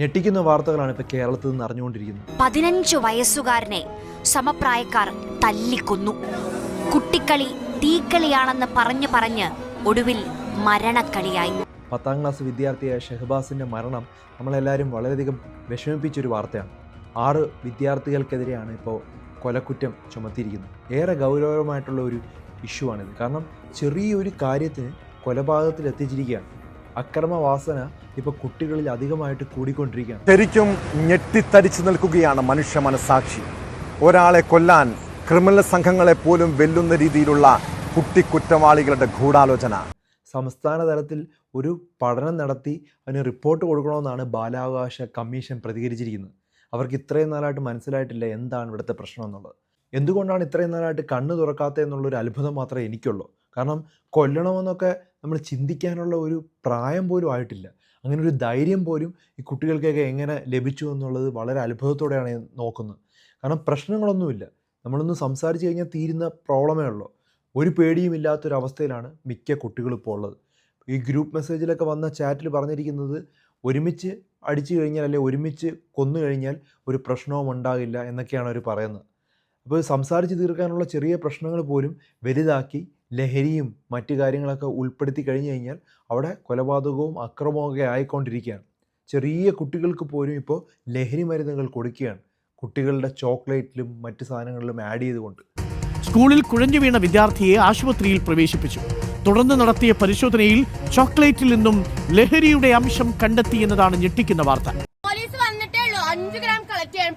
ഞെട്ടിക്കുന്ന വാർത്തകളാണ് ഇപ്പോൾ കേരളത്തിൽ നിന്ന് അറിഞ്ഞുകൊണ്ടിരിക്കുന്നത്. പതിനഞ്ച് വയസ്സുകാരനെ സമപ്രായക്കാർ തല്ലിക്കൊന്നു. കുട്ടിക്കളി തീക്കളിയാണെന്ന് പറഞ്ഞു പറഞ്ഞ് ഒടുവിൽ മരണക്കളിയായി. പത്താം ക്ലാസ് വിദ്യാർത്ഥിയായ ഷെഹബാസിന്റെ മരണം നമ്മളെല്ലാവരും വളരെയധികം വിഷമിപ്പിച്ചൊരു വാർത്തയാണ്. ആറ് വിദ്യാർത്ഥികൾക്കെതിരെയാണ് ഇപ്പോൾ കൊലക്കുറ്റം ചുമത്തിയിരിക്കുന്നത്. ഏറെ ഗൗരവമായിട്ടുള്ള ഒരു ഇഷ്യൂ ആണിത് കാരണം ചെറിയൊരു കാര്യത്തിന് കൊലപാതകത്തിൽ എത്തിച്ചിരിക്കുകയാണ് അക്രമവാസന ഇപ്പോൾ കുട്ടികളിൽ അധികമായിട്ട് കൂടിക്കൊണ്ടിരിക്കുകയാണ്. ശരിക്കും ഞെട്ടിത്തരിച്ചു നിൽക്കുകയാണ് മനുഷ്യ മനസാക്ഷി. ഒരാളെ കൊല്ലാൻ ക്രിമിനൽ സംഘങ്ങളെ പോലും വെല്ലുന്ന രീതിയിലുള്ള കുട്ടിക്കുറ്റവാളികളുടെ ഗൂഢാലോചന. സംസ്ഥാന തലത്തിൽ ഒരു പഠനം നടത്തി അതിന് റിപ്പോർട്ട് കൊടുക്കണമെന്നാണ് ബാലാവകാശ കമ്മീഷൻ പ്രതികരിച്ചിരിക്കുന്നത്. അവർക്ക് ഇത്രയും നാളായിട്ട് മനസ്സിലായിട്ടില്ല എന്താണ് ഇവിടുത്തെ പ്രശ്നം എന്നുള്ളത്. എന്തുകൊണ്ടാണ് ഇത്രയും നാളായിട്ട് കണ്ണ് തുറക്കാത്തത് എന്നുള്ളൊരു അത്ഭുതം മാത്രമേ എനിക്കുള്ളൂ. കാരണം കൊല്ലണമെന്നൊക്കെ നമ്മൾ ചിന്തിക്കാനുള്ള ഒരു പ്രായം പോലും ആയിട്ടില്ല. അങ്ങനെ ഒരു ധൈര്യം പോലും ഈ കുട്ടികൾക്കൊക്കെ എങ്ങനെ ലഭിച്ചു എന്നുള്ളത് വളരെ അത്ഭുതത്തോടെയാണ് നോക്കുന്നത്. കാരണം പ്രശ്നങ്ങളൊന്നുമില്ല. നമ്മളൊന്ന് സംസാരിച്ച് കഴിഞ്ഞാൽ തീരുന്ന പ്രോബ്ലമേ ഉള്ളൂ. ഒരു പേടിയും ഇല്ലാത്തൊരവസ്ഥയിലാണ് മിക്ക കുട്ടികളും ഇപ്പോൾ ഉള്ളത്. ഈ ഗ്രൂപ്പ് മെസ്സേജിലൊക്കെ വന്ന ചാറ്റിൽ പറഞ്ഞിരിക്കുന്നത് ഒരുമിച്ച് അടിച്ചു കഴിഞ്ഞാൽ അല്ലെങ്കിൽ ഒരുമിച്ച് കൊന്നു കഴിഞ്ഞാൽ ഒരു പ്രശ്നവും ഉണ്ടാകില്ല എന്നൊക്കെയാണ് അവർ പറയുന്നത്. അപ്പോൾ സംസാരിച്ച് തീർക്കാനുള്ള ചെറിയ പ്രശ്നങ്ങൾ പോലും വലുതാക്കി ലഹരിയും മറ്റു കാര്യങ്ങളൊക്കെ ഉൾപ്പെടുത്തി കഴിഞ്ഞു കഴിഞ്ഞാൽ അവിടെ കൊലപാതകവും അക്രമവും ഒക്കെ ആയിക്കൊണ്ടിരിക്കുകയാണ്. ചെറിയ കുട്ടികൾക്ക് പോലും ഇപ്പോൾ ലഹരി മരുന്നുകൾ കൊടുക്കുകയാണ്. കുട്ടികളുടെ ചോക്ലേറ്റിലും മറ്റു സാധനങ്ങളിലും ആഡ് ചെയ്തുകൊണ്ട്. സ്കൂളിൽ കുഴഞ്ഞു വീണ വിദ്യാർത്ഥിയെ ആശുപത്രിയിൽ പ്രവേശിപ്പിച്ചു. തുടർന്ന് നടത്തിയ പരിശോധനയിൽ ചോക്ലേറ്റിൽ നിന്നും ലഹരിയുടെ അംശം കണ്ടെത്തിയെന്നതാണ് ഞെട്ടിക്കുന്ന വാർത്ത. പോലീസ് വന്നിട്ടേ ഉള്ളൂ. അഞ്ചു ഗ്രാം കളക്ട് ചെയ്യാൻ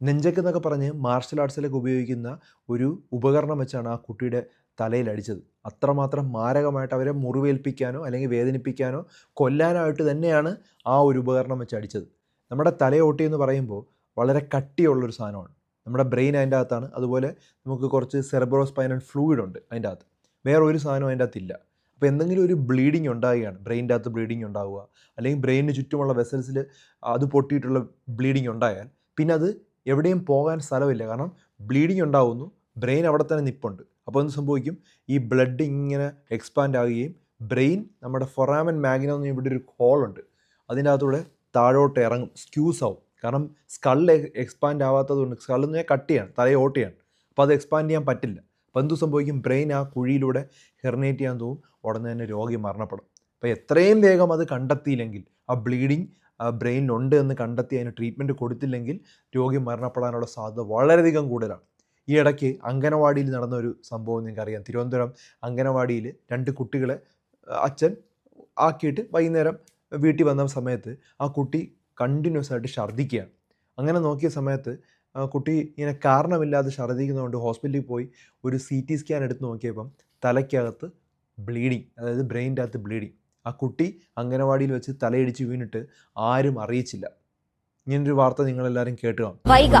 നെഞ്ചക്ക് എന്നൊക്കെ പറഞ്ഞ് മാർഷൽ ആർട്സിലൊക്കെ ഉപയോഗിക്കുന്ന ഒരു ഉപകരണം വെച്ചാണ് ആ കുട്ടിയുടെ തലയിൽ അടിച്ചത്. അത്രമാത്രം മാരകമായിട്ട് അവരെ മുറിവേൽപ്പിക്കാനോ അല്ലെങ്കിൽ വേദനിപ്പിക്കാനോ കൊല്ലാനായിട്ട് തന്നെയാണ് ആ ഒരു ഉപകരണം വെച്ച് അടിച്ചത്. നമ്മുടെ തലയോട്ടി എന്ന് പറയുമ്പോൾ വളരെ കട്ടിയുള്ളൊരു സാധനമാണ്. നമ്മുടെ ബ്രെയിൻ അതിന്റെ അകത്താണ്. അതുപോലെ നമുക്ക് കുറച്ച് സെറബ്രോസ്പൈനൽ ഫ്ലൂയിഡ് ഉണ്ട് അതിന്റെ അകത്ത്. വേറെ ഒരു സാധനവും അതിന്റെ അകത്തില്ല അപ്പോൾ എന്തെങ്കിലും ഒരു ബ്ലീഡിങ് ഉണ്ടാകുകയാണ് ബ്രെയിന്റെ അകത്ത് ബ്ലീഡിങ് ഉണ്ടാവുക. അല്ലെങ്കിൽ ബ്രെയിനിന് ചുറ്റുമുള്ള വെസൽസിൽ അത് പൊട്ടിയിട്ടുള്ള ബ്ലീഡിങ് ഉണ്ടായാൽ പിന്നെ അത് എവിടെയും പോകാൻ സ്ഥലമില്ല. കാരണം ബ്ലീഡിങ് ഉണ്ടാവുന്നു. ബ്രെയിൻ അവിടെ തന്നെ നിപ്പുണ്ട്. അപ്പോൾ എന്ത് സംഭവിക്കും? ഈ ബ്ലഡ് ഇങ്ങനെ എക്സ്പാൻഡ് ആകുകയും ബ്രെയിൻ നമ്മുടെ ഫൊറാമൻ മാഗ്നം എന്ന് ഇവിടെ ഒരു ഹോളുണ്ട് അതിന്റെ അകത്തൂടെ താഴോട്ട് ഇറങ്ങും. സ്ക്യൂസ് ആവും. കാരണം സ്കൾ എക്സ്പാൻഡ് ആവാത്തത് കൊണ്ട് സ്കൾ കട്ട് കട്ടിയാണ് തലയെ ഓട്ടിയാണ് അപ്പോൾ അത് എക്സ്പാൻഡ് ചെയ്യാൻ പറ്റില്ല. അപ്പോൾ എന്ത് സംഭവിക്കും? ബ്രെയിൻ ആ കുഴിയിലൂടെ ഹെർണേറ്റ് ചെയ്യാൻ തോന്നും. ഉടനെ തന്നെ രോഗി മരണപ്പെടും. അപ്പോൾ എത്രയും വേഗം അത് കണ്ടെത്തിയില്ലെങ്കിൽ ആ ബ്ലീഡിങ് ബ്രെയിനിലുണ്ട് എന്ന് കണ്ടെത്തി അതിന് ട്രീറ്റ്മെന്റ് കൊടുത്തില്ലെങ്കിൽ രോഗി മരണപ്പെടാനുള്ള സാധ്യത വളരെയധികം കൂടുതലാണ്. ഈ ഇടയ്ക്ക് അംഗനവാടിയിൽ നടന്ന ഒരു സംഭവം നിങ്ങൾക്കറിയാം. തിരുവനന്തപുരം അംഗനവാടിയിൽ രണ്ട് കുട്ടികളെ അച്ഛൻ ആക്കിയിട്ട് വൈകുന്നേരം വീട്ടിൽ വന്ന സമയത്ത് ആ കുട്ടി കണ്ടിന്യൂസ് ആയിട്ട് ഛർദ്ദിക്കുകയാണ്. അങ്ങനെ നോക്കിയ സമയത്ത് കുട്ടി ഇങ്ങനെ കാരണമില്ലാതെ ഛർദ്ദിക്കുന്നതുകൊണ്ട് ഹോസ്പിറ്റലിൽ പോയി ഒരു സി ടി സ്കാൻ എടുത്ത് നോക്കിയപ്പം തലയ്ക്കകത്ത് ബ്ലീഡിങ് അതായത് ബ്രെയിന്റെ അകത്ത് ബ്ലീഡിങ് ആ കുട്ടി അംഗനവാടിയിൽ വെച്ച് തലയിടിച്ച് വീണിട്ട് ആരും അറിയിച്ചില്ല. ഇങ്ങനൊരു വാർത്ത നിങ്ങളെല്ലാവരും കേട്ടു വൈക.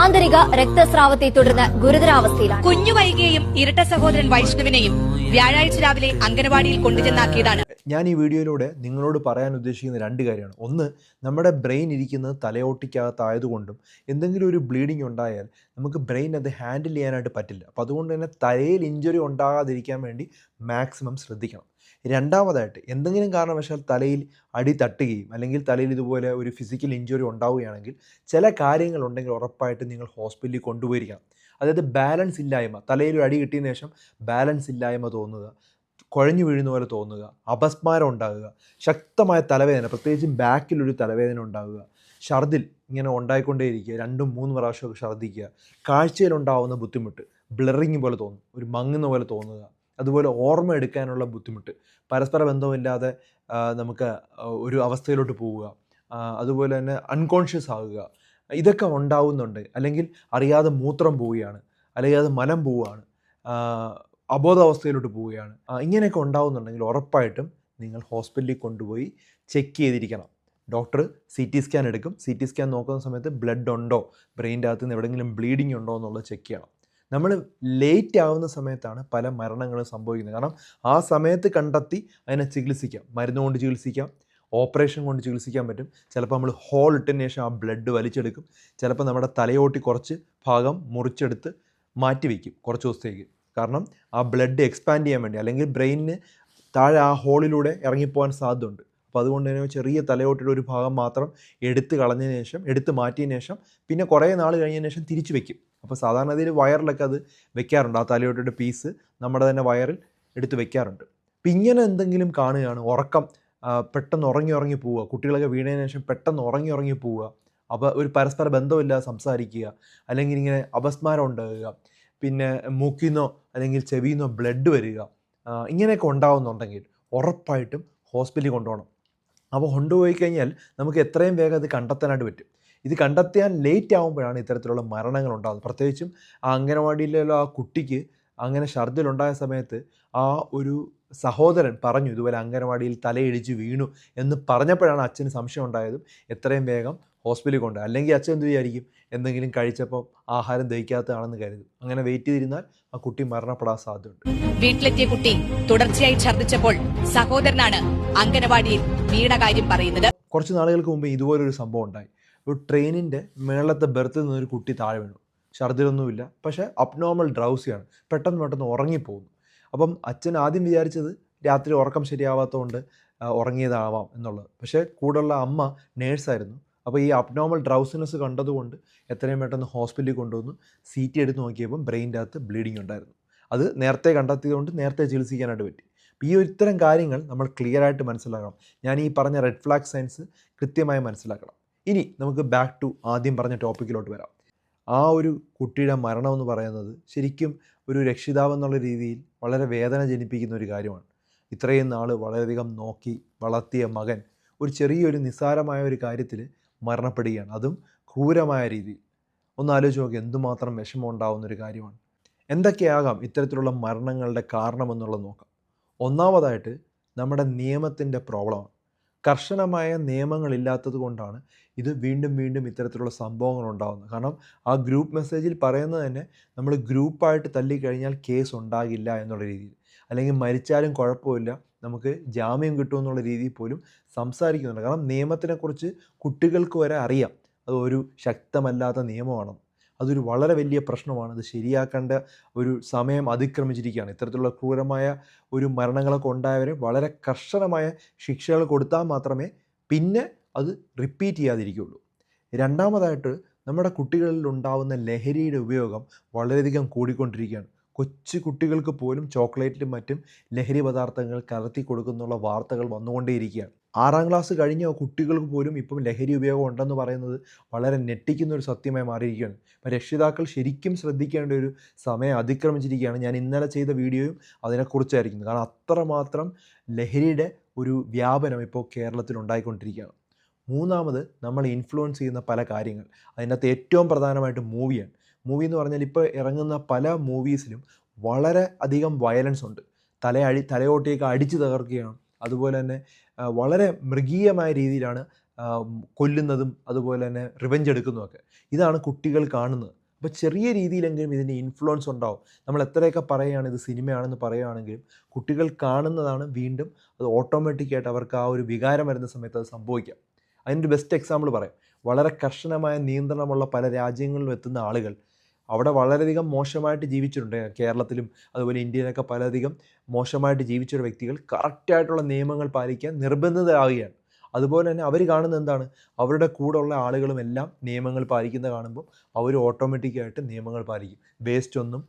ആന്തരിക രക്തസ്രാവത്തെ തുടർന്ന് ഗുരുതരാവസ്ഥയിലാണ് കുഞ്ഞു വൈകിയെയും ഇരട്ട സഹോദരൻ വൈഷ്ണവിനെയും വ്യാഴാഴ്ച രാവിലെ അംഗനവാടിയിൽ കൊണ്ടുചെന്നാക്കിയതാണ്. ഞാൻ ഈ വീഡിയോയിലൂടെ നിങ്ങളോട് പറയാൻ ഉദ്ദേശിക്കുന്ന രണ്ട് കാര്യമാണ്. ഒന്ന് നമ്മുടെ ബ്രെയിൻ ഇരിക്കുന്നത് തലയോട്ടിക്കകത്തായതുകൊണ്ടും എന്തെങ്കിലും ഒരു ബ്ലീഡിങ് ഉണ്ടായാൽ നമുക്ക് ബ്രെയിൻ അത് ഹാൻഡിൽ ചെയ്യാനായിട്ട് പറ്റില്ല. അപ്പോൾ അതുകൊണ്ട് തന്നെ തലയിൽ ഇഞ്ചുറി ഉണ്ടാകാതിരിക്കാൻ വേണ്ടി മാക്സിമം ശ്രദ്ധിക്കണം. രണ്ടാമതായിട്ട് എന്തെങ്കിലും കാരണവശാൽ തലയിൽ അടി തട്ടുകയും അല്ലെങ്കിൽ തലയിൽ ഇതുപോലെ ഒരു ഫിസിക്കൽ ഇഞ്ചുറി ഉണ്ടാവുകയാണെങ്കിൽ ചില കാര്യങ്ങളുണ്ടെങ്കിൽ ഉറപ്പായിട്ട് നിങ്ങൾ ഹോസ്പിറ്റലിൽ കൊണ്ടുപോയിരിക്കണം അതായത് ബാലൻസ് ഇല്ലായ്മ തലയിൽ ഒരു അടി കിട്ടിയതിന് ശേഷം ബാലൻസ് ഇല്ലായ്മ തോന്നുക കുഴഞ്ഞു വീഴുന്ന പോലെ തോന്നുക അപസ്മാരം ഉണ്ടാകുക ശക്തമായ തലവേദന പ്രത്യേകിച്ചും ബാക്കിലൊരു തലവേദന ഉണ്ടാകുക ഛർദിൽ ഇങ്ങനെ ഉണ്ടായിക്കൊണ്ടേയിരിക്കുക രണ്ടും മൂന്ന് പ്രാവശ്യമൊക്കെ ഛർദ്ദിക്കുക കാഴ്ചയിലുണ്ടാവുന്ന ബുദ്ധിമുട്ട് ബ്ലറിങ് പോലെ തോന്നും ഒരു മങ്ങുന്ന പോലെ തോന്നുക അതുപോലെ ഓർമ്മ എടുക്കാനുള്ള ബുദ്ധിമുട്ട്. പരസ്പര ബന്ധമില്ലാതെ നമുക്ക് ഒരു അവസ്ഥയിലോട്ട് പോവുക. അതുപോലെ തന്നെ അൺകോൺഷ്യസ് ആകുക. ഇതൊക്കെ ഉണ്ടാവുന്നുണ്ട്. അല്ലെങ്കിൽ അറിയാതെ മൂത്രം പോവുകയാണ്. അല്ലെങ്കിൽ മലം പോവുകയാണ്. അബോധാവസ്ഥയിലോട്ട് പോവുകയാണ്. ഇങ്ങനെയൊക്കെ ഉണ്ടാവുന്നുണ്ടെങ്കിൽ ഉറപ്പായിട്ടും നിങ്ങൾ ഹോസ്പിറ്റലിൽ കൊണ്ടുപോയി ചെക്ക് ചെയ്തിരിക്കണം. ഡോക്ടർ സി ടി സ്കാൻ എടുക്കും. സി ടി സ്കാൻ നോക്കുന്ന സമയത്ത് ബ്ലഡ് ഉണ്ടോ ബ്രെയിന്റെ അകത്ത് നിന്ന് എവിടെയെങ്കിലും ബ്ലീഡിങ് ഉണ്ടോ എന്നുള്ളത് ചെക്ക് ചെയ്യണം. നമ്മൾ ലേറ്റ് ആവുന്ന സമയത്താണ് പല മരണങ്ങളും സംഭവിക്കുന്നത്. കാരണം ആ സമയത്ത് കണ്ടെത്തി അതിനെ ചികിത്സിക്കാം. മരുന്ന് കൊണ്ട് ചികിത്സിക്കാം. ഓപ്പറേഷൻ കൊണ്ട് ചികിത്സിക്കാൻ പറ്റും. ചിലപ്പോൾ നമ്മൾ ഹോൾ ഇട്ടതിന് ശേഷം ആ ബ്ലഡ് വലിച്ചെടുക്കും. ചിലപ്പോൾ നമ്മുടെ തലയോട്ടി കുറച്ച് ഭാഗം മുറിച്ചെടുത്ത് മാറ്റി വയ്ക്കും കുറച്ച് ദിവസത്തേക്ക്. കാരണം ആ ബ്ലഡ് എക്സ്പാൻഡ് ചെയ്യാൻ വേണ്ടി അല്ലെങ്കിൽ ബ്രെയിനിന് താഴെ ആ ഹോളിലൂടെ ഇറങ്ങിപ്പോകാൻ സാധ്യതയുണ്ട്. അപ്പോൾ അതുകൊണ്ട് തന്നെ ചെറിയ തലയോട്ടിയുടെ ഒരു ഭാഗം മാത്രം എടുത്ത് കളഞ്ഞതിന് ശേഷം എടുത്ത് മാറ്റിയതിന് ശേഷം പിന്നെ കുറേ നാൾ കഴിഞ്ഞതിന് ശേഷം തിരിച്ചു വെക്കും. അപ്പോൾ സാധാരണ ഇതിൽ വയറിലൊക്കെ അത് വെക്കാറുണ്ട്. ആ തലയോട്ടിട്ട് പീസ് നമ്മുടെ തന്നെ വയറിൽ എടുത്ത് വെക്കാറുണ്ട്. അപ്പം ഇങ്ങനെ എന്തെങ്കിലും കാണുകയാണ്. ഉറക്കം പെട്ടെന്ന് ഉറങ്ങി ഉറങ്ങി പോവുക. കുട്ടികളൊക്കെ വീണതിന് ശേഷം പെട്ടെന്ന് ഉറങ്ങി ഉറങ്ങി പോവുക. അപ്പോൾ ഒരു പരസ്പര ബന്ധമില്ലാതെ സംസാരിക്കുക. അല്ലെങ്കിൽ ഇങ്ങനെ അപസ്മാരം ഉണ്ടാകുക. പിന്നെ മൂക്കിൽ നിന്നോ അല്ലെങ്കിൽ ചെവിയിൽ നിന്നോ ബ്ലഡ് വരിക ഇങ്ങനെയൊക്കെ ഉണ്ടാകുന്നുണ്ടെങ്കിൽ ഉറപ്പായിട്ടും ഹോസ്പിറ്റലിൽ കൊണ്ടുപോകണം. അപ്പോൾ കൊണ്ടുപോയി കഴിഞ്ഞാൽ നമുക്ക് എത്രയും വേഗം അത് കണ്ടെത്താനായിട്ട് പറ്റും. ഇത് കണ്ടെത്താൻ ലേറ്റ് ആകുമ്പോഴാണ് ഇത്തരത്തിലുള്ള മരണങ്ങൾ ഉണ്ടാകുന്നത് പ്രത്യേകിച്ചും ആ അംഗനവാടിയിലുള്ള ആ കുട്ടിക്ക് അങ്ങനെ ഛർദിലുണ്ടായ സമയത്ത് ആ ഒരു സഹോദരൻ പറഞ്ഞു ഇതുപോലെ അംഗനവാടിയിൽ തലയിടിച്ച് വീണു എന്ന് പറഞ്ഞപ്പോഴാണ് അച്ഛന് സംശയം ഉണ്ടായതും. എത്രയും വേഗം ഹോസ്പിറ്റലിൽ കൊണ്ട് അല്ലെങ്കിൽ അച്ഛൻ എന്ത് വിചാരിക്കും എന്തെങ്കിലും കഴിച്ചപ്പോൾ ആഹാരം ദഹിക്കാത്തതാണെന്ന് കരുതും. അങ്ങനെ വെയിറ്റ് ചെയ്തിരുന്നാൽ ആ കുട്ടി മരണപ്പെടാൻ സാധ്യതയുണ്ട്. വീട്ടിലെത്തിയ കുട്ടി തുടർച്ചയായി ഛർദ്ദിച്ചപ്പോൾ സഹോദരനാണ് അംഗനവാടിയിൽ വീണ കാര്യം പറയുന്നത്. കുറച്ച് നാളുകൾക്ക് മുമ്പ് ഇതുപോലൊരു സംഭവം ഉണ്ടായി. ഒരു ട്രെയിനിന്റെ മേളത്തെ ബെർത്തിൽ നിന്നൊരു കുട്ടി താഴെ വീണു. ഛർദിലൊന്നുമില്ല പക്ഷേ അബ്നോർമൽ ഡ്രൗസിയാണ് പെട്ടെന്ന് പെട്ടെന്ന് ഉറങ്ങിപ്പോകുന്നു. അപ്പം അച്ഛൻ ആദ്യം വിചാരിച്ചത് രാത്രി ഉറക്കം ശരിയാവാത്തതുകൊണ്ട് ഉറങ്ങിയതാവാം എന്നുള്ളത്. പക്ഷേ കൂടെയുള്ള അമ്മ നേഴ്സായിരുന്നു. അപ്പോൾ ഈ അബ്നോർമൽ ഡ്രൗസിനെസ് കണ്ടതുകൊണ്ട് എത്രയും പെട്ടെന്ന് ഹോസ്പിറ്റലിൽ കൊണ്ടുവന്നു. സി ടി എടുത്ത് നോക്കിയപ്പം ബ്രെയിന്റെ അകത്ത് ബ്ലീഡിങ് ഉണ്ടായിരുന്നു. അത് നേരത്തെ കണ്ടെത്തിയതുകൊണ്ട് നേരത്തെ ചികിത്സിക്കാനായിട്ട് പറ്റി. ഈ ഇത്തരം കാര്യങ്ങൾ നമ്മൾ ക്ലിയർ ആയിട്ട് മനസ്സിലാക്കണം. ഞാൻ ഈ പറഞ്ഞ റെഡ് ഫ്ലാഗ് സയൻസ് കൃത്യമായി മനസ്സിലാക്കണം. ഇനി നമുക്ക് ബാക്ക് ടു ആദ്യം പറഞ്ഞ ടോപ്പിക്കിലോട്ട് വരാം. ആ ഒരു കുട്ടിയുടെ മരണം എന്ന് പറയുന്നത് ശരിക്കും ഒരു രക്ഷിതാവ് എന്നുള്ള രീതിയിൽ വളരെ വേദന ജനിപ്പിക്കുന്ന ഒരു കാര്യമാണ്. ഇത്രയും നാൾ വളരെയധികം നോക്കി വളർത്തിയ മകൻ ഒരു ചെറിയൊരു നിസ്സാരമായ ഒരു കാര്യത്തിൽ മരണപ്പെടുകയാണ്. അതും ക്രൂരമായ രീതിയിൽ. ഒന്ന് ആലോചിച്ച് നോക്കി എന്തുമാത്രം വിഷമം ഒരു കാര്യമാണ്. എന്തൊക്കെയാകാം ഇത്തരത്തിലുള്ള മരണങ്ങളുടെ കാരണമെന്നുള്ളത് നോക്കാം. ഒന്നാമതായിട്ട് നമ്മുടെ നിയമത്തിന്റെ പ്രോബ്ലമാണ് കർശനമായ നിയമങ്ങളില്ലാത്തത് കൊണ്ടാണ് ഇത് വീണ്ടും വീണ്ടും ഇത്തരത്തിലുള്ള സംഭവങ്ങൾ ഉണ്ടാകുന്നത്. കാരണം ആ ഗ്രൂപ്പ് മെസ്സേജിൽ പറയുന്നത് തന്നെ നമ്മൾ ഗ്രൂപ്പായിട്ട് തല്ലിക്കഴിഞ്ഞാൽ കേസ് ഉണ്ടാകില്ല എന്നുള്ള രീതിയിൽ. അല്ലെങ്കിൽ മരിച്ചാലും കുഴപ്പമില്ല നമുക്ക് ജാമ്യം കിട്ടുമെന്നുള്ള രീതിയിൽ പോലും സംസാരിക്കുന്നുണ്ട്. കാരണം നിയമത്തിനെക്കുറിച്ച് കുട്ടികൾക്ക് വരെ അറിയാം. അത് ഒരു ശക്തമല്ലാത്ത നിയമമാണ്. അതൊരു വളരെ വലിയ പ്രശ്നമാണ്. അത് ശരിയാക്കേണ്ട ഒരു സമയം അതിക്രമിച്ചിരിക്കുകയാണ്. ഇത്തരത്തിലുള്ള ക്രൂരമായ ഒരു മരണങ്ങളൊക്കെ ഉണ്ടായവരെ വളരെ കർശനമായ ശിക്ഷകൾ കൊടുത്താൽ മാത്രമേ പിന്നെ അത് റിപ്പീറ്റ് ചെയ്യാതിരിക്കുകയുള്ളൂ. രണ്ടാമതായിട്ട് നമ്മുടെ കുട്ടികളിൽ ഉണ്ടാവുന്ന ലഹരിയുടെ ഉപയോഗം വളരെയധികം കൂടിക്കൊണ്ടിരിക്കുകയാണ്. കൊച്ചു കുട്ടികൾക്ക് പോലും ചോക്ലേറ്റിലും മറ്റും ലഹരി പദാർത്ഥങ്ങൾ കലർത്തി കൊടുക്കുന്നുള്ള വാർത്തകൾ വന്നുകൊണ്ടേയിരിക്കുകയാണ്. ആറാം ക്ലാസ് കഴിഞ്ഞ കുട്ടികൾക്ക് പോലും ഇപ്പം ലഹരി ഉപയോഗം ഉണ്ടെന്ന് പറയുന്നത് വളരെ ഞെട്ടിക്കുന്ന ഒരു സത്യമായി മാറിയിരിക്കുകയാണ്. അപ്പം രക്ഷിതാക്കൾ ശരിക്കും ശ്രദ്ധിക്കേണ്ട ഒരു സമയം അതിക്രമിച്ചിരിക്കുകയാണ്. ഞാൻ ഇന്നലെ ചെയ്ത വീഡിയോയും അതിനെക്കുറിച്ചായിരിക്കുന്നത് കാരണം അത്രമാത്രം ലഹരിയുടെ ഒരു വ്യാപനം ഇപ്പോൾ കേരളത്തിൽ ഉണ്ടായിക്കൊണ്ടിരിക്കുകയാണ്. മൂന്നാമത് നമ്മൾ ഇൻഫ്ലുവൻസ് ചെയ്യുന്ന പല കാര്യങ്ങൾ. അതിനകത്ത് ഏറ്റവും പ്രധാനമായിട്ട് മൂവിയാണ്. മൂവി എന്ന് പറഞ്ഞാൽ ഇപ്പോൾ ഇറങ്ങുന്ന പല മൂവീസിലും വളരെ അധികം വയലൻസ് ഉണ്ട്. തലയടി തലയോട്ടിയൊക്കെ അടിച്ചു തകർക്കുകയാണ്. അതുപോലെ തന്നെ വളരെ മൃഗീയമായ രീതിയിലാണ് കൊല്ലുന്നതും അതുപോലെ തന്നെ റിവെഞ്ച് എടുക്കുന്നതൊക്കെ. ഇതാണ് കുട്ടികൾ കാണുന്നത്. അപ്പോൾ ചെറിയ രീതിയിലെങ്കിലും ഇതിന്റെ ഇൻഫ്ലുവൻസ് ഉണ്ടാവും. നമ്മൾ എത്രയൊക്കെ പറയുകയാണ് ഇത് സിനിമയാണെന്ന് പറയുകയാണെങ്കിലും കുട്ടികൾ കാണുന്നതാണ് വീണ്ടും അത് ഓട്ടോമാറ്റിക്കായിട്ട് അവർക്ക് ആ ഒരു വികാരം വരുന്ന സമയത്ത് അത് സംഭവിക്കാം. അതിന്റെ ബെസ്റ്റ് എക്സാമ്പിൾ പറയാം. വളരെ കർശനമായ നിയന്ത്രണമുള്ള പല രാജ്യങ്ങളിലും എത്തുന്ന ആളുകൾ അവിടെ വളരെയധികം മോശമായിട്ട് ജീവിച്ചിട്ടുണ്ട്. കേരളത്തിലും അതുപോലെ ഇന്ത്യയിലൊക്കെ പലധികം മോശമായിട്ട് ജീവിച്ചൊരു വ്യക്തികൾ കറക്റ്റായിട്ടുള്ള നിയമങ്ങൾ പാലിക്കാൻ നിർബന്ധിതരാകുകയാണ് അതുപോലെ തന്നെ അവർ കാണുന്നത് എന്താണ്? അവരുടെ കൂടെയുള്ള ആളുകളും എല്ലാം നിയമങ്ങൾ പാലിക്കുന്ന കാണുമ്പോൾ അവർ ഓട്ടോമാറ്റിക്കായിട്ട് നിയമങ്ങൾ പാലിക്കും. വേസ്റ്റ് ഒന്നും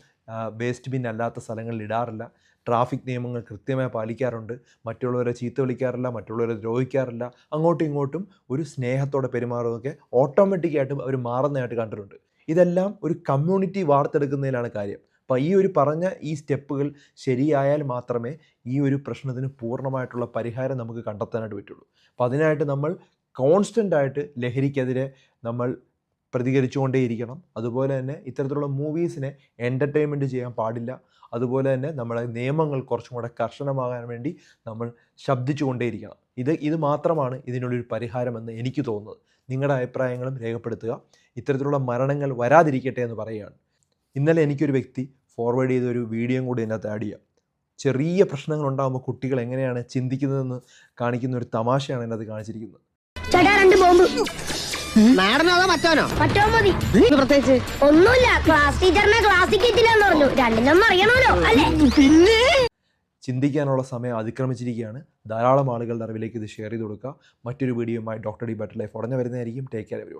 വേസ്റ്റ് ബിൻ അല്ലാത്ത സ്ഥലങ്ങളിൽ ഇടാറില്ല. ട്രാഫിക് നിയമങ്ങൾ കൃത്യമായി പാലിക്കാറുണ്ട്. മറ്റുള്ളവരെ ചീത്ത വിളിക്കാറില്ല മറ്റുള്ളവരെ ദ്രോഹിക്കാറില്ല. അങ്ങോട്ടും ഇങ്ങോട്ടും ഒരു സ്നേഹത്തോടെ പെരുമാറുകയൊക്കെ ഓട്ടോമാറ്റിക്കായിട്ടും അവർ മാറുന്നതായിട്ട് കണ്ടിട്ടുണ്ട്. ഇതെല്ലാം ഒരു കമ്മ്യൂണിറ്റി വാർത്തെടുക്കുന്നതിലാണ് കാര്യം. അപ്പോൾ ഈ ഒരു പറഞ്ഞ ഈ സ്റ്റെപ്പുകൾ ശരിയായാൽ മാത്രമേ ഈ ഒരു പ്രശ്നത്തിന് പൂർണമായിട്ടുള്ള പരിഹാരം നമുക്ക് കണ്ടെത്താനായിട്ട് പറ്റുള്ളൂ. അപ്പോൾ അതിനായിട്ട് നമ്മൾ കോൺസ്റ്റന്റ് ആയിട്ട് ലഹരിക്കെതിരെ നമ്മൾ പ്രതികരിച്ചുകൊണ്ടേയിരിക്കണം. അതുപോലെ തന്നെ ഇത്തരത്തിലുള്ള മൂവീസിനെ എന്റർടൈൻമെന്റ് ചെയ്യാൻ പാടില്ല. അതുപോലെ തന്നെ നമ്മളെ നിയമങ്ങൾ കുറച്ചും കൂടെ കർശനമാകാൻ വേണ്ടി നമ്മൾ ശബ്ദിച്ചുകൊണ്ടേയിരിക്കണം. ഇത് ഇത് മാത്രമാണ് ഇതിനുള്ളൊരു പരിഹാരമെന്ന് എനിക്ക് തോന്നുന്നത്. നിങ്ങളുടെ അഭിപ്രായങ്ങളും രേഖപ്പെടുത്തുക. ഇത്തരത്തിലുള്ള മരണങ്ങൾ വരാതിരിക്കട്ടെ എന്ന് പറയുകയാണ്. ഇന്നലെ എനിക്കൊരു വ്യക്തി ഫോർവേഡ് ചെയ്ത ഒരു വീഡിയോയും കൂടി ഇതിനകത്ത് ആഡ് ചെയ്യാം. ചെറിയ പ്രശ്നങ്ങൾ ഉണ്ടാകുമ്പോൾ കുട്ടികൾ എങ്ങനെയാണ് ചിന്തിക്കുന്നതെന്ന് കാണിക്കുന്ന ഒരു തമാശയാണ് ഇതിനകത്ത് കാണിച്ചിരിക്കുന്നത്. പ്രത്യേകിച്ച്? ഒന്നുമില്ല. ക്ലാസ് ടീച്ചറിനെ ക്ലാസ്സിൽ കിട്ടില്ലെന്ന് പറഞ്ഞു. അറിയണമല്ലോ. അല്ലേ? പിന്നെ? ചിന്തിക്കാനുള്ള സമയം അതിക്രമിച്ചിരിക്കുകയാണ്. ധാരാളം ആളുകളുടെ അറിവിലേക്ക് ഇത് ഷെയർ ചെയ്ത് കൊടുക്കുക. മറ്റൊരു വീഡിയോയുമായി ഡോക്ടർ ഡി ബെറ്റർ ലൈഫ് ഉടനെ വരുന്നതായിരിക്കും. Take care every